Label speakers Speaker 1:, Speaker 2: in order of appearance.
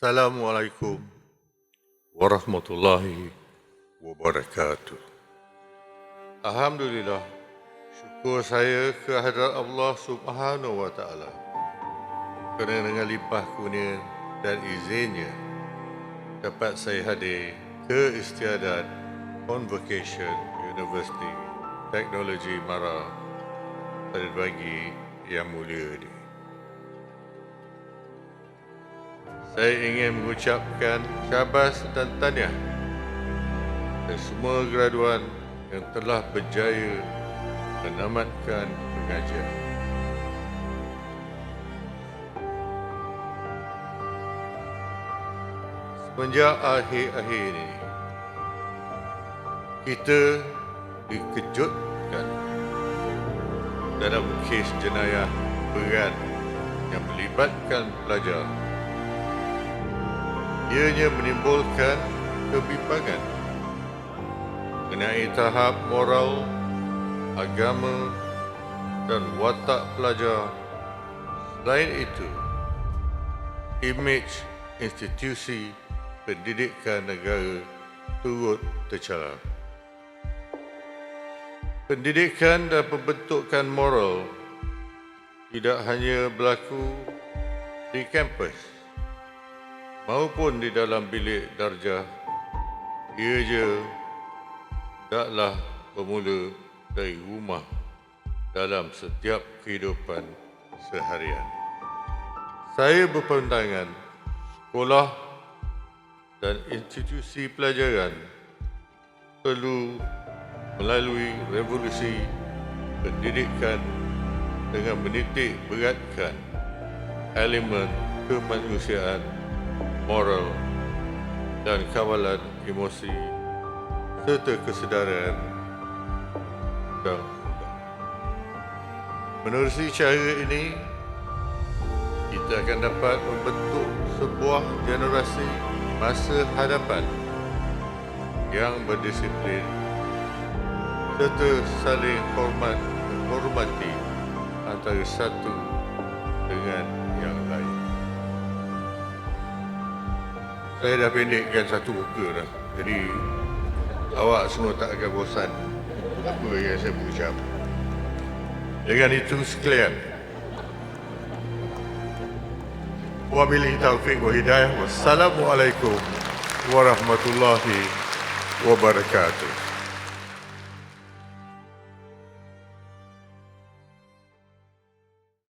Speaker 1: Assalamualaikum warahmatullahi wabarakatuh. Alhamdulillah, syukur saya kehadrat Allah Subhanahu wa taala kerana dengan limpah kurnia dan izinnya dapat saya hadir ke istiadat Convocation University Teknologi Mara pada pagi yang mulia ini. Saya ingin mengucapkan syabas dan tahniah kepada semua graduan yang telah berjaya menamatkan pengajian. Semenjak akhir-akhir ini, kita dikejutkan dalam kes jenayah berat yang melibatkan pelajar. Ianya menimbulkan kebimbangan mengenai tahap moral, agama dan watak pelajar. Selain itu, imej institusi pendidikan negara turut tercalar. Pendidikan dan pembentukan moral tidak hanya berlaku di kampus maupun di dalam bilik darjah. Ia je taklah bermula dari rumah dalam setiap kehidupan seharian. Saya berpandangan sekolah dan institusi pelajaran perlu melalui revolusi pendidikan dengan menitik beratkan elemen kemanusiaan, moral dan kawalan emosi serta kesedaran dan Menerusi cara ini, kita akan dapat membentuk sebuah generasi masa hadapan yang berdisiplin serta saling hormat menghormati antara satu dengan Saya dah pendekkan satu buku dah. Jadi awak semua tak akan bosan apa yang saya berucap. Dengan itu sekalian. Wabillahi taufiq wa hidayah. Wassalamualaikum warahmatullahi wabarakatuh.